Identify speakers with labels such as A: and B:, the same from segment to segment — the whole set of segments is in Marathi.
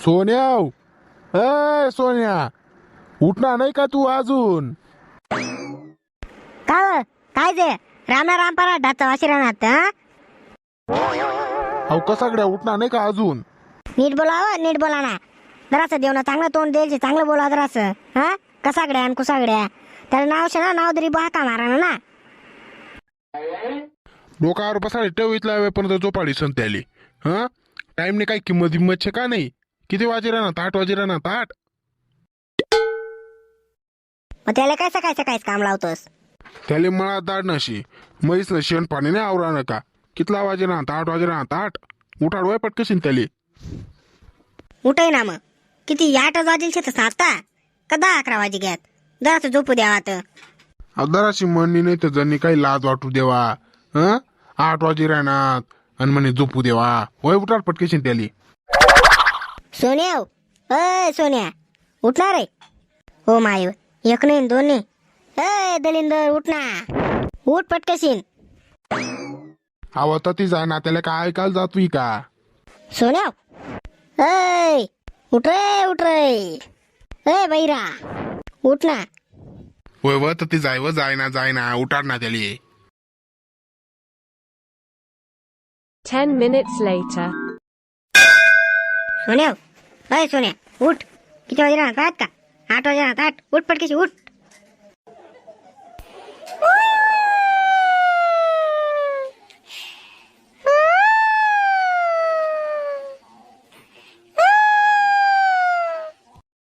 A: सोन्या ए सोन्या. उठणार नाही का तू अजून?
B: का व? काय ते रामा रामपारा ढाचा वाशी राहणार हा?
A: अहो कसागड्या उठणार नाही का अजून?
B: नीट बोलावं नीट बोला ना. जरासं देऊ ना चांगलं तोंड द्यायचे चांगलं बोला जरासं हा? कसागड्या आणि कुसागड्या. त्याला नाव शे ना नाव तरी बहाका मारा ना?
A: डोकावर बसाडे ठेव इथला वेळपर्यंत झोपाडी संत्याली हा? टाइमने काही किंमत बिंमत छे का नाही? किती वाजे राहणार? आठ वाजे राहणार? आठ?
B: मग त्याला काय सकाळी सकाळीच काम लावतोस?
A: त्याले मला दाड नशी म्हैस न शेण पाणी नाही आवरा का कितला वाजे राहणार? आठ वाजे राहणार? आठ? उठाड वय पटकशीन त्याले.
B: उठाय ना मग. किती आठ वाजेल शे तर साता का दहा अकरा वाजे घ्यात? जरासं झोपू द्यावा तर
A: अदराशी म्हणणी नाही तर जणी काही लाज वाटू देवा. हं? आठ वाजे राहणार. आणि म्हणे झोपू देवा. वय उठाड पटकेशीन त्याली.
B: सोन्या हो. अय सोन्या. उठणार रे. हो माय. एक नाही दोन नाही. अय दलिंदर उठ ना. उठ पटकशीन.
A: आवता ती जाय ना त्याला काय ऐकायला जातोय का?
B: सोन्या अय उठ रे उठ रे. अय बैरा उठ ना.
A: वय व तर ती जाय व जाय ना जाय ना. उठाड ना त्याली
C: Ten minutes later.
B: सोन्या अय सोन्या उठ. किती वाजे राहणार? आठ का? आठ वाजे राहणार. आठ. उठ पटकशी उठ.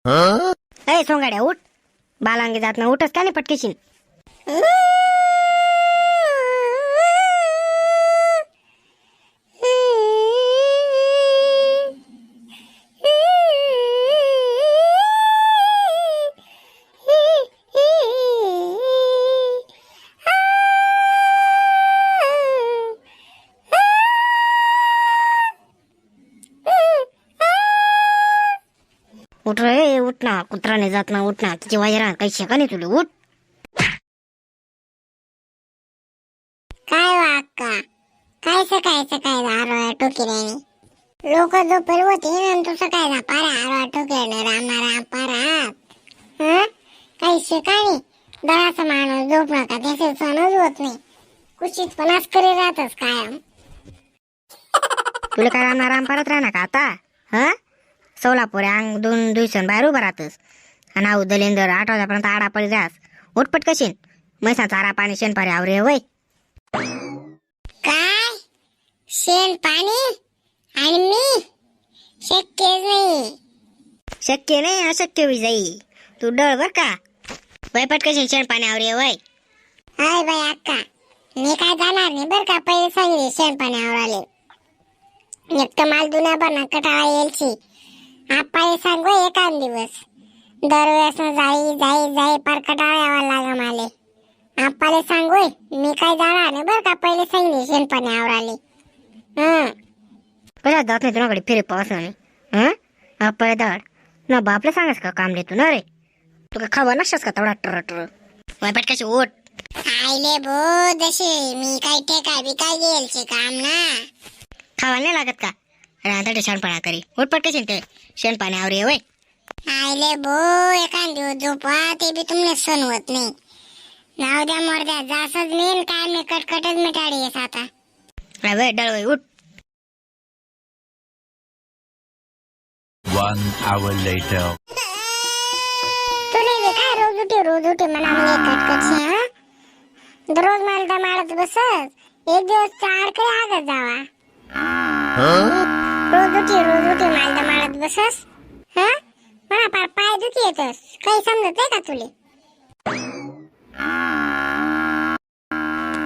B: अय सोंगाड्या उठ. बालांगी जात ना उठच का नाही पटकेशीन उठ रे उठ ना. कुत्राने जात ना उठ ना. तिची वाजरा काही शेका नाही तुला. उठ.
D: काय वाक्का काय सकाळी सकाळी आरोळ्या टोकिऱ्याने लोक झोपेल होते आणि तू सकाळी पारा. आरोळ्या टोकिऱ्याने रामा राम पारात. हं? काही शिकाणी दळाचा माणूस झोप नका. त्याचे सणच होत नाही. कुशीत पणाच करी राहतच कायम.
B: तुला काय रामना राम परत राहणार का आता? हा? सोलापूर अंग दोन दिवसां बाहेर उभं राहतस. आणि आऊ दलिंदर आठ वाजेपर्यंत आडा पडी जास. उठपट कशीन? मैसा चारा पाणी शेणपारी आवरे वय.
D: काय? शेण पाणी? आणि मी? शक्यच नाही.
B: शक्य नाही अशक्य होई जाई. तू डळ बर का? वय पटकशीन शेण पाणी आवरे वय.
D: हाय बाई अक्का. मी काय जाणार नाही बर का? पहिले सांगितले शेण पाणी आवराले. एक तर माल दुन्या बना कटाळा येलची आपाले सांगू एकान दिवस. दरवेळेस जाई जाई जाई पार कटाळा यावा लागा माले. आपाले सांगू मी काय जाणार नाही बर का? पहिले सांगितले शेण पाणी आवराले. हं.
B: कशा जात नाही तुझ्याकडे? फिरे पाऊस नाही हं? आपले दड. ना बापला सांगास का काम देतो ना रे तू का खावा नसतास का तेवढा? टर टर. वय पटकशी उठ
D: आईले भो जसे मी काय ठेका बी काय गेलचे काम ना.
B: खावा नाही लागत का? राहते शेणपाण्या करी. उठ पटकशीन ते शेणपाणी आवरे
D: आईले भो एखाद दिवस झोपा ते बी तुमने सण होत नाही. जाऊ द्या मोरद्या जासच मेन काय मी कटकटच मिटाडी येस आता.
B: वय डळ वय उठ.
E: One hour later.
D: तुले बी काय रोज उठी रोज उठी म्हणा मी कटकटशी हा? दररोज मला तर मारत बसत एक दिवस चार काही आगत जावा. रोज उठी रोज उठी मला माळत बसस? हा? मला पार पाय दुखी येतस. काही समजत नाही का तुले?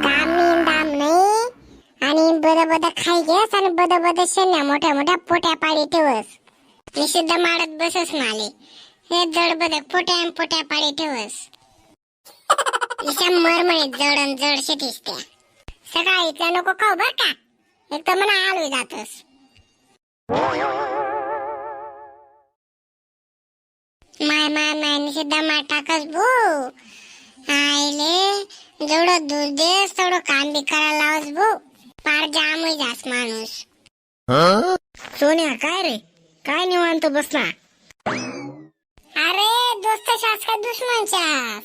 D: काम नाही दाम नाही. आणि बद बद खाई घेस आणि बद बद शेण्या मोठ्या मोठ्या पोट्या पाडी ठेवस. मी सुद्धा माळत बसस माले. हे जड बद पोट्या आणि पोट्या पाडी ठेवस. इशा मरमणीत जड आणि जड शेतीस त्या. सकाळी नको खाऊ बर का? एक तर म्हणा आलू जातस. माय माय माय सुद्धा मार टाकस भो. आईले जेवढं दूध देस तेवढं काम बी करायला लावस भो. पार जाम होई जास माणूस.
B: सोन्या काय रे? काय निवांत बस ना
D: अरे दोस्त शास का दुश्मन शास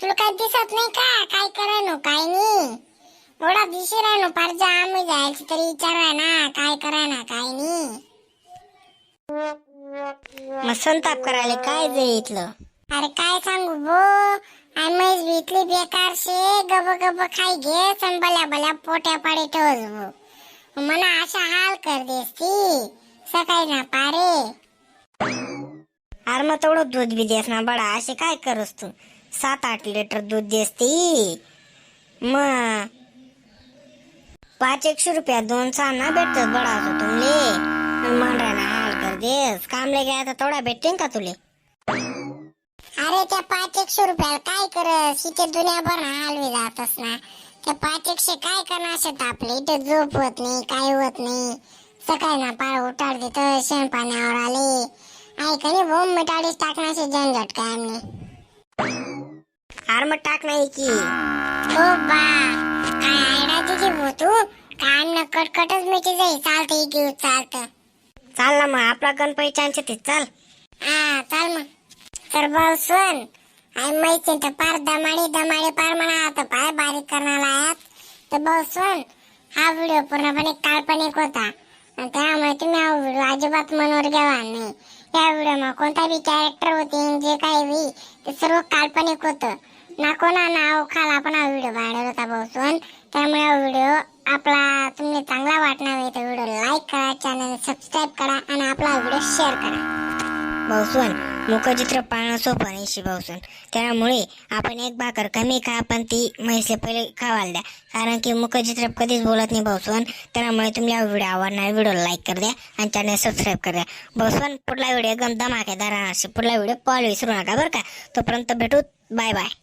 D: तुला काय दिसत नाही का? काय करायनो काय नाही एवढा दिशी राहनो पार जाम जायची तरी विचारा ना काय करायना काय नाही.
B: मग संताप करायला काय जे इथलं?
D: अरे काय सांगू भो आय म्हैस इथली बेकार शे गब गब खाई घे सण भल्या भल्या पोट्या पाडी ठेवस भो. मला अशा हाल कर देस ती सकाळी ना पारे.
B: अरे मग तेवढं दूध बी देस ना बडा असे काय करस तू? सात आठ लिटर दूध देस ती. मग पाच एकशे रुपया दोन सहा ना भेटतच बडा असो तुमले. मांडरायला हाल कर देस. कामले तर थोडा भेटते का तुले?
D: अरे त्या पाच एकशे रुपयाला काय करस? इथे दुनियाभर हलवी जातस ना. त्या पाच एकशे काय करणार असत आपले? इथे झोप होत नाही काय होत नाही. सकाळी ना पार उठाड देत शेण पाण्यावर आले. ऐका नाही बोंब मिठाडीच टाकण्याचे झंझट काय आम्ही
B: अरे मग टाक नाही की
D: ओ बा. काय आयडा दिली भो तू काय न कटकटच मिठी जाई. चालतं घेऊ चालतं.
B: चाल ना मग आपला गणपती चांचे ते चाल.
D: हा चाल मग. तर भाऊ सोन आई माहिती तर पार दमाडी दमाडी पार म्हणा आता पाय बारीक आयात. तर भाऊ सोन हा व्हिडिओ पूर्णपणे काल्पनिक होता. आणि त्यामुळे तुम्ही हा व्हिडिओ अजिबात मनावर घ्यावा नाही. या व्हिडिओ कोणता बी कॅरेक्टर होते जे काही बी ते सर्व काल्पनिक होतं. ना कोणा नाव खाला आपण हा व्हिडिओ बनवला होता भाऊ सोन. त्यामुळे व्हिडिओ आपला तुम्ही चांगला वाटणार आहे तर व्हिडिओ लाईक करा चॅनल सबस्क्राईब करा आणि आपला व्हिडिओ शेअर करा.
B: भाऊसून मुखचित्र पाळणं सोपं नाही शि भाऊसून. त्यामुळे आपण एक भाकर कमी खा पण ती म्हैसले पहिले खावायला द्या. कारण की मुखचित्र कधीच बोलत नाही भाऊसून. त्यामुळे तुम्हाला व्हिडिओ आवडणार व्हिडिओ लाईक कर द्या आणि चॅनल सबस्क्राईब कर द्या. भाऊसून पुढला व्हिडिओ एकदम धमाकेदार राहणार पुढला व्हिडिओ पाहायला विसरू नका बरं का? तोपर्यंत भेटू. Bye bye.